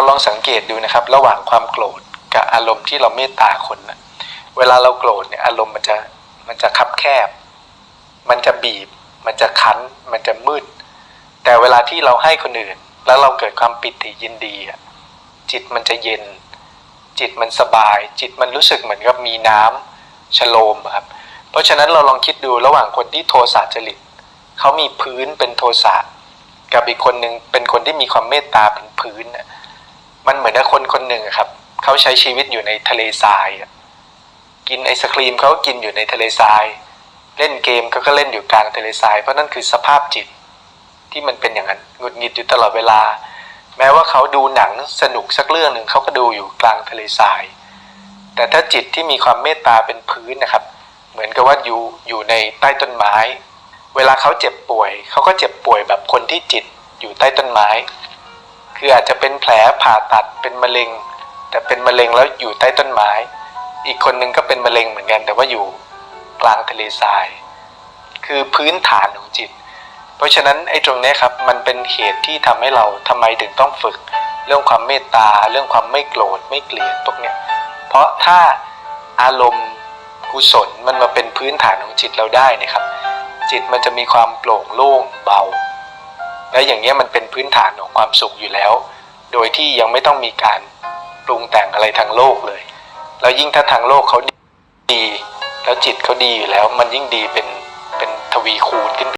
เราลองสังเกตดูนะครับ ระหว่างความโกรธกับอารมณ์ที่เราเมตตาคนนะเวลาเราโกรธเนี่ยอารมณ์มันจะมันจะคับแคบ มันจะบีบ มันจะคั้น มันจะมืด แต่เวลาที่เราให้คนอื่น แล้วเราเกิดความปิติยินดีอะจิตมันจะเย็น จิตมันสบาย จิตมันรู้สึกเหมือนกับมีน้ำชโลมครับ เพราะฉะนั้นเราลองคิดดูระหว่างคนที่โทสะจริตเขามีพื้นเป็นโทสะกับอีกคนหนึ่งเป็นคนที่มีความเมตตาเป็นพื้นนะ มันเหมือนกับคนคนหนึ่งครับเขาใช้ชีวิตอยู่ในทะเลทรายกินไอศครีมเขาก็กินอยู่ในทะเลทราย เล่นเกมเขาก็เล่นอยู่กลางทะเลทราย เพราะนั่นคือสภาพจิตที่มันเป็นอย่างนั้นหงุดหงิดอยู่ตลอดเวลา แม้ว่าเขาดูหนังสนุกสักเรื่องหนึ่งเขาก็ดูอยู่กลางทะเลทราย แต่ถ้าจิตที่มีความเมตตาเป็นพื้นนะครับ เหมือนกับว่าอยู่อยู่ในใต้ต้นไม้ เวลาเขาเจ็บป่วยเขาก็เจ็บป่วยแบบคนที่จิตอยู่ใต้ต้นไม้ คืออาจจะเป็นแผลผ่าตัดเป็นมะเร็ง แต่เป็นมะเร็งแล้วอยู่ใต้ต้นไม้ อีกคนนึงก็เป็นมะเร็งเหมือนกัน แต่ว่าอยู่กลางทะเลทราย คือพื้นฐานของจิต เพราะฉะนั้นไอ้ตรงนี้ครับมันเป็นเหตุที่ทำให้เราทำไมถึงต้องฝึก เรื่องความเมตตา เรื่องความไม่โกรธไม่เกลียดพวกเนี้ยเพราะถ้าอารมณ์กุศลมันมาเป็นพื้นฐานของจิตเราได้เนะครับ จิตมันจะมีความโปร่งโล่งเบา และอย่างเงี้ยมันเป็นพื้นฐานของความสุขอยู่แล้ว โดยที่ยังไม่ต้องมีการปรุงแต่งอะไรทางโลกเลย แล้วยิ่งถ้าทางโลกเขาดี แล้วจิตเขาดีอยู่แล้ว มันยิ่งดีเป็นเป็นทวีคูณขึ้น